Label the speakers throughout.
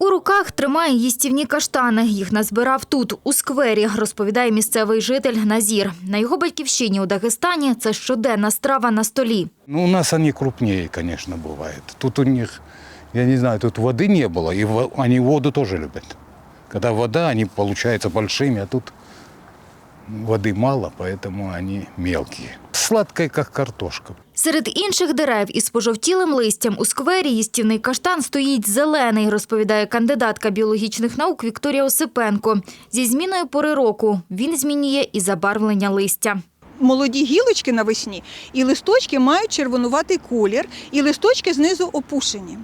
Speaker 1: У руках тримає їстівні каштани. Їх назбирав тут, у сквері, розповідає місцевий житель Назір. На його батьківщині у Дагестані це щоденна страва на столі.
Speaker 2: Ну, у нас они крупнее, конечно, бывает. Тут у них, я не знаю, тут воды не было, и во- они воду тоже любят. Когда вода, они получаются большими, а тут воды мало, поэтому они мелкие. Сладкая, как картошка.
Speaker 1: Серед інших дерев із пожовтілим листям у сквері їстівний каштан стоїть зелений, розповідає кандидатка біологічних наук Вікторія Осипенко. Зі зміною пори року він змінює і забарвлення листя.
Speaker 3: молоді гілочки навесні, і листочки мають червонуватий колір, і листочки знизу опушені.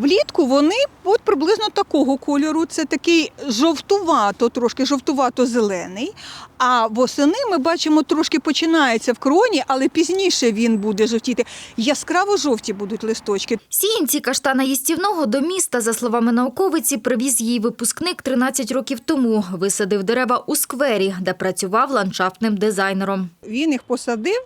Speaker 3: Влітку вони от приблизно такого кольору. Це такий жовтувато, трошки жовтувато-зелений. А восени ми бачимо, трошки починається в кроні, але пізніше він буде жовтіти. Яскраво жовті будуть листочки.
Speaker 1: Сіянці каштана їстівного до міста, за словами науковиці, привіз її випускник 13 років тому. Висадив дерева у сквері, де працював ландшафтним дизайнером.
Speaker 3: Він їх посадив,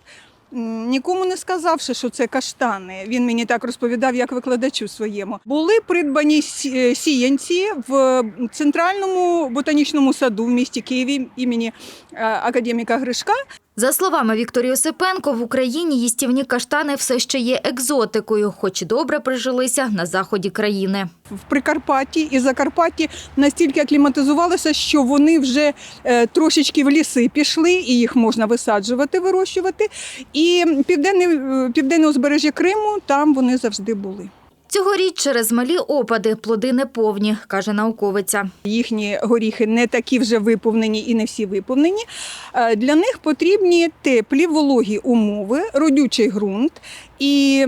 Speaker 3: нікому не сказавши, що це каштани. Він мені так розповідав, як викладачу своєму. Були придбані е, сіянці в центральному ботанічному саду в місті Києві імені е, академіка Гришка.
Speaker 1: За словами Вікторії Осипенко, в Україні їстівні каштани все ще є екзотикою, хоч добре прижилися на заході країни.
Speaker 3: В Прикарпатті і Закарпатті настільки акліматизувалися, що вони вже е, трошечки в ліси пішли, і їх можна висаджувати, вирощувати. І південне, південне узбережжя Криму там вони завжди були.
Speaker 1: Цьогоріч через малі опади плоди не повні, каже науковиця.
Speaker 3: Їхні горіхи не такі вже виповнені і не всі виповнені. Е, Для них потрібні теплі вологі умови, родючий ґрунт і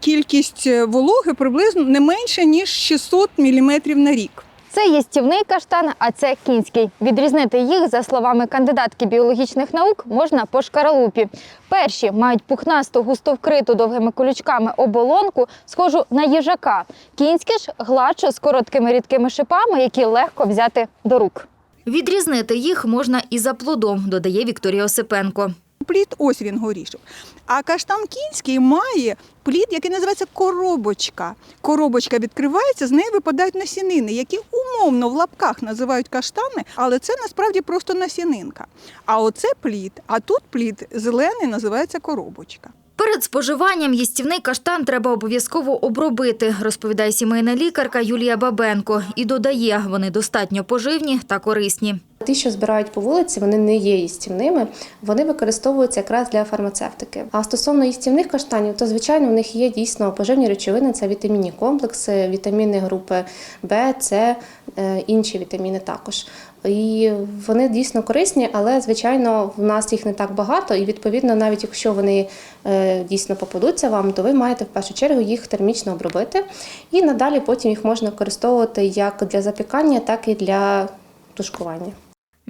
Speaker 3: кількість вологи приблизно не менше ніж 600 мм на рік.
Speaker 4: Це їстівний каштан, а це кінський. Відрізнити їх, за словами кандидатки біологічних наук, можна по шкаралупі. Перші мають пухнасту, густо вкриту довгими колючками оболонку, схожу на їжака. Кінські ж гладшу з короткими рідкими шипами, які легко взяти до рук.
Speaker 1: Відрізнити їх можна і за плодом, додає Вікторія Осипенко.
Speaker 3: Плід ось він горішок. А каштан кінський має плід, який називається коробочка. Коробочка відкривається, з неї випадають насінини, які умовно в лапках називають каштани, але це насправді просто насінинка. А оце плід, а тут плід зелений називається коробочка.
Speaker 1: Перед споживанням їстівний каштан треба обов'язково обробити, розповідає сімейна лікарка Юлія Бабенко. І додає, вони достатньо поживні та корисні.
Speaker 5: Ті, що збирають по вулиці, вони не є їстівними, вони використовуються якраз для фармацевтики. А стосовно їстівних каштанів, то звичайно в них є дійсно поживні речовини, це вітамінні комплекси, вітаміни групи Б, С, е, інші вітаміни також. І вони дійсно корисні, але звичайно в нас їх не так багато, і відповідно, навіть якщо вони е, дійсно попадуться вам, то ви маєте в першу чергу їх термічно обробити, і надалі потім їх можна використовувати як для запікання, так і для тушкування.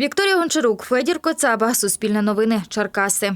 Speaker 1: Вікторія Гончарук, Федір Коцаба, Суспільне новини, Черкаси.